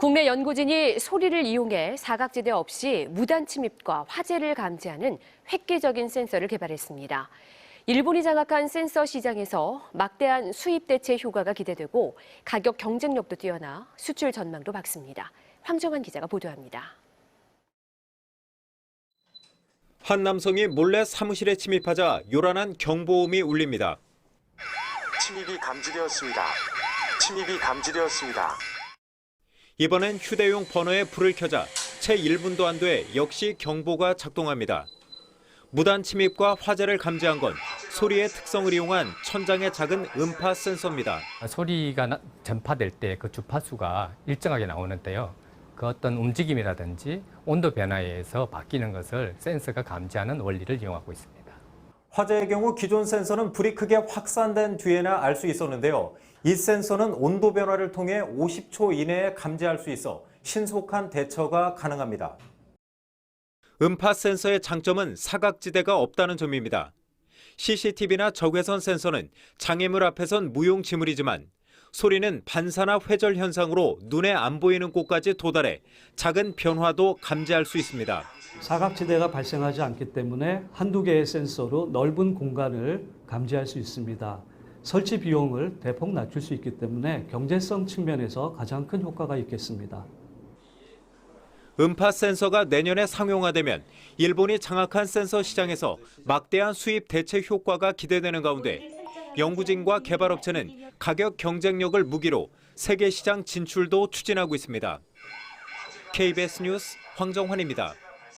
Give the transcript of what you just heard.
국내 연구진이 소리를 이용해 사각지대 없이 무단 침입과 화재를 감지하는 획기적인 센서를 개발했습니다. 일본이 장악한 센서 시장에서 막대한 수입 대체 효과가 기대되고 가격 경쟁력도 뛰어나 수출 전망도 밝습니다. 황정환 기자가 보도합니다. 한 남성이 몰래 사무실에 침입하자 요란한 경보음이 울립니다. 침입이 감지되었습니다. 침입이 감지되었습니다. 이번엔 휴대용 버너에 불을 켜자 채 1분도 안 돼 역시 경보가 작동합니다. 무단 침입과 화재를 감지한 건 소리의 특성을 이용한 천장의 작은 음파 센서입니다. 소리가 나- 전파될 때 그 주파수가 일정하게 나오는데요. 그 어떤 움직임이라든지 온도 변화에 의해서 바뀌는 것을 센서가 감지하는 원리를 이용하고 있습니다. 화재의 경우 기존 센서는 불이 크게 확산된 뒤에나 알 수 있었는데요. 이 센서는 온도 변화를 통해 50초 이내에 감지할 수 있어 신속한 대처가 가능합니다. 음파 센서의 장점은 사각지대가 없다는 점입니다. CCTV나 적외선 센서는 장애물 앞에선 무용지물이지만 소리는 반사나 회절 현상으로 눈에 안 보이는 곳까지 도달해 작은 변화도 감지할 수 있습니다. 사각지대가 발생하지 않기 때문에 한두 개의 센서로 넓은 공간을 감지할 수 있습니다. 설치 비용을 대폭 낮출 수 있기 때문에 경제성 측면에서 가장 큰 효과가 있겠습니다. 음파 센서가 내년에 상용화되면 일본이 장악한 센서 시장에서 막대한 수입 대체 효과가 기대되는 가운데 연구진과 개발업체는 가격 경쟁력을 무기로 세계 시장 진출도 추진하고 있습니다. KBS 뉴스 황정환입니다.